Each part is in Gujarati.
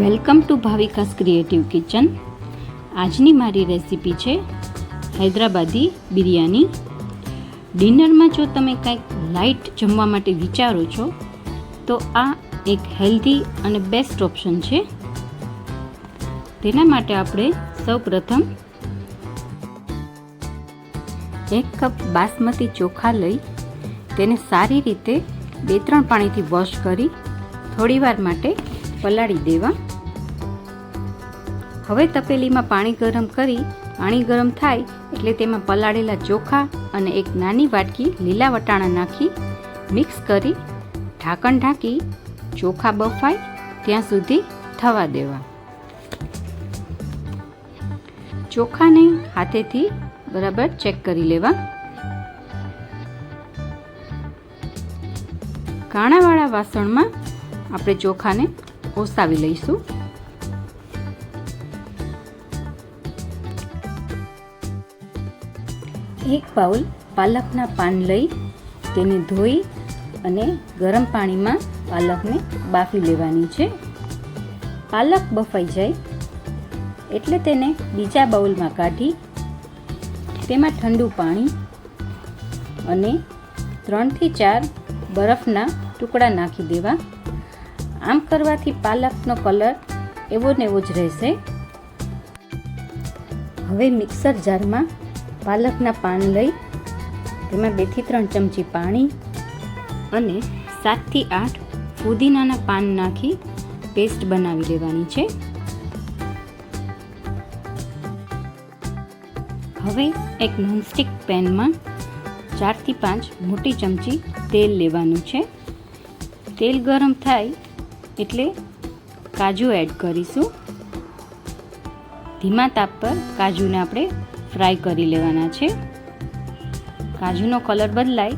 Welcome to Bhavika's creative kitchen. આજની મારી રેસિપી છે હૈદરાબાદી બિરયાની. ડિનરમાં જો તમે કંઈક લાઇટ જમવા માટે વિચારો છો, તો આ એક હેલ્ધી અને બેસ્ટ ઓપ્શન છે. તેના માટે આપણે સૌપ્રથમ એક કપ બાસમતી ચોખા લઈ તેને સારી રીતે બે ત્રણ પાણીથી વોશ કરી થોડીવાર માટે પલાળી દેવા. હવે તપેલીમાં પાણી ગરમ કરી, પાણી ગરમ થાય એટલે તેમાં પલાળેલા ચોખા અને એક નાની વાટકી લીલા વટાણા નાખી, મિક્સ કરી, ઢાંકણ ઢાંકી, ચોખા બફાય ત્યાં સુધી થવા દેવા. ચોખાને હાથેથી બરાબર ચેક કરી લેવા. કાણાવાળા વાસણમાં આપણે ચોખાને ઓસાવી લઈશું. એક બાઉલ પાલકના પાન લઈ તેને ધોઈ અને ગરમ પાણીમાં પાલકને બાફી લેવાની છે. પાલક બફાઈ જાય એટલે તેને બીજા બાઉલમાં કાઢી તેમાં ઠંડુ પાણી અને ત્રણથી ચાર બરફના ટુકડા નાખી દેવા. આમ કરવાથી પાલકનો કલર એવો ને એવો જ રહેશે. હવે મિક્સર જારમાં પાલકના પાન લઈ તેમાં બેથી ત્રણ ચમચી પાણી અને સાતથી આઠ ફુદીનાના પાન નાખી પેસ્ટ બનાવી લેવાની છે. હવે એક નોનસ્ટિક પેનમાં ચારથી પાંચ મોટી ચમચી તેલ લેવાનું છે. તેલ ગરમ થાય એટલે કાજુ એડ કરીશું. ધીમા તાપ પર કાજુને આપણે ફ્રાય કરી લેવાના છે. કાજુનો કલર બદલાય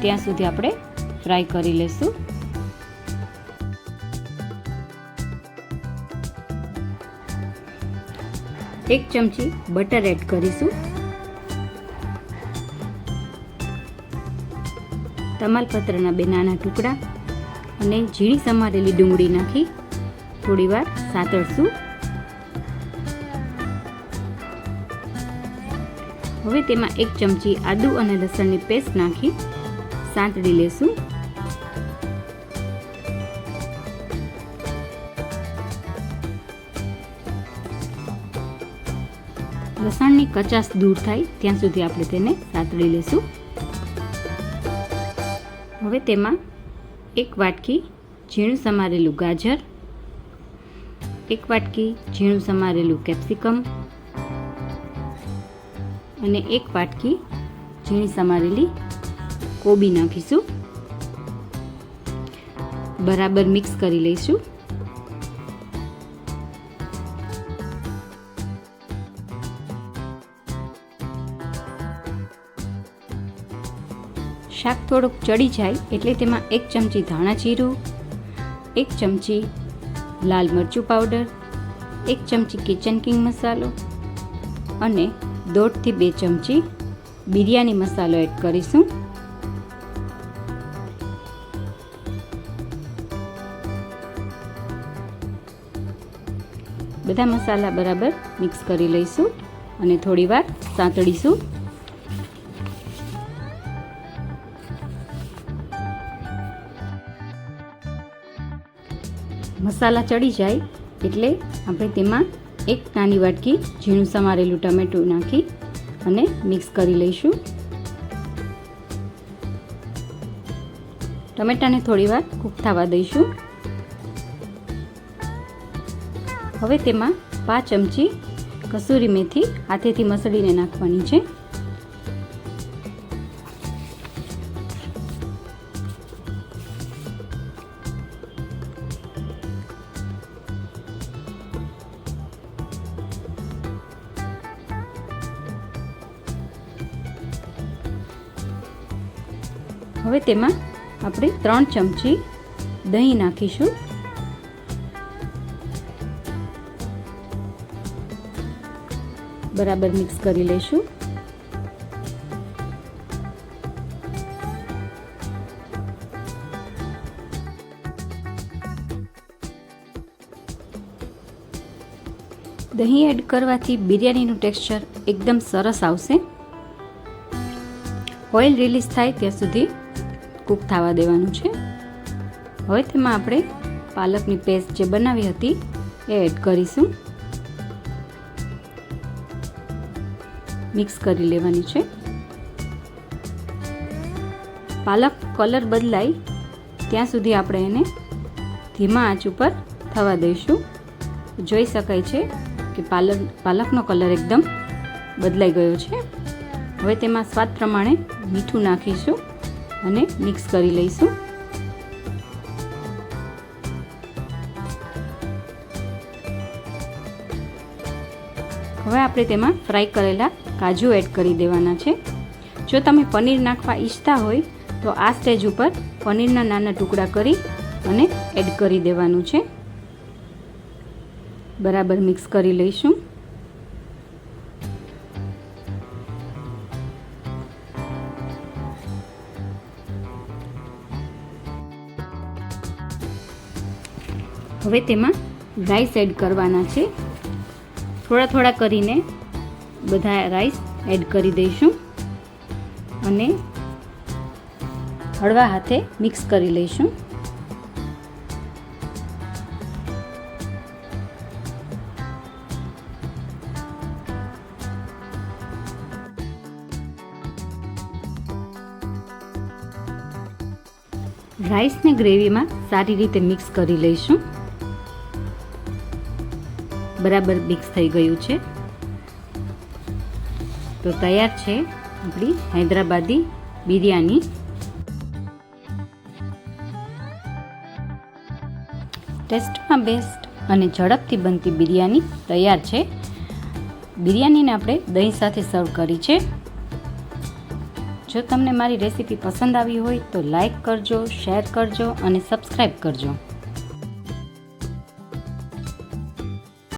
ત્યાં સુધી આપણે ફ્રાય કરી લેશું. એક ચમચી બટર એડ કરીશું. તમાલપત્રના બે નાના ટુકડા અને ઝીણી સમારેલી ડુંગળી નાખી થોડીવાર સાતળશું. હવે તેમાં એક ચમચી આદુ અને લસણની પેસ્ટ નાખી સાંતળી લેશું. લસણની કચાસ દૂર થાય ત્યાં સુધી આપણે તેને સાતળી લેશું. હવે તેમાં એક વાટકી ઝીણું સમારેલું ગાજર, એક વાટકી ઝીણું સમારેલું કેપ્સિકમ અને એક વાટકી ઝીણી સમારેલી કોબી નાખીશું. બરાબર મિક્સ કરી લઈશું. શાક થોડુંક ચડી જાય એટલે તેમાં એક ચમચી ધાણા જીરું, એક ચમચી લાલ મરચું પાવડર, એક ચમચી કિચન કિંગ મસાલો અને દોઢથી બે ચમચી બિરયાની મસાલો એડ કરીશું. બધા મસાલા બરાબર મિક્સ કરી લઈશું અને થોડીવાર સાંતળીશું. મસાલા ચડી જાય એટલે આપણે તેમાં એક નાની વાટકી ઝીણું સમારેલું ટમેટું નાખી અને મિક્સ કરી લઈશું. ટમેટાને થોડીવાર કૂક થવા દઈશું. હવે તેમાં પાંચ ચમચી કસૂરી મેથી હાથેથી મસળીને નાખવાની છે. હવે તેમાં આપણે ત્રણ ચમચી દહીં નાખીશું. બરાબર મિક્સ કરી લઈશું. દહીં એડ કરવાથી બિરયાનીનું ટેક્સચર એકદમ સરસ આવશે. ઓઇલ રિલીઝ થાય ત્યાં સુધી કૂક થવા દેવાનું છે. હવે તેમાં આપણે પાલકની પેસ્ટ જે બનાવી હતી એ એડ કરીશું. મિક્સ કરી લેવાની છે. પાલક કલર બદલાય ત્યાં સુધી આપણે એને ધીમા આંચ ઉપર થવા દઈશું. જોઈ શકાય છે કે પાલક, પાલકનો કલર એકદમ બદલાઈ ગયો છે. હવે તેમાં સ્વાદ પ્રમાણે મીઠું નાખીશું. અને મિક્સ કરી લઈશું. હવે આપણે તેમાં ફ્રાય કરેલા કાજુ એડ કરી દેવાના છે. જો તમે પનીર નાખવા ઈચ્છતા હોય, તો આ સ્ટેજ ઉપર પનીરના નાના ટુકડા કરી અને એડ કરી દેવાનું છે. બરાબર મિક્સ કરી લઈશું. હવે તેમાં રાઈસ એડ કરવાના છે. થોડા થોડા કરીને બધા રાઈસ એડ કરી દઈશું અને હળવા હાથે મિક્સ કરી લઈશું. રાઈસને ગ્રેવીમાં સારી રીતે મિક્સ કરી લઈશું. બરાબર મિક્સ થઈ ગયું છે. તો તૈયાર છે આપણી હૈદરાબાદી બિરયાની. ટેસ્ટમાં બેસ્ટ અને ઝડપથી બનતી બિરયાની તૈયાર છે. બિરયાનીને આપણે દહીં સાથે સર્વ કરી છે. જો તમને મારી રેસીપી પસંદ આવી હોય તો લાઈક કરજો, શેર કરજો અને સબસ્ક્રાઈબ કરજો.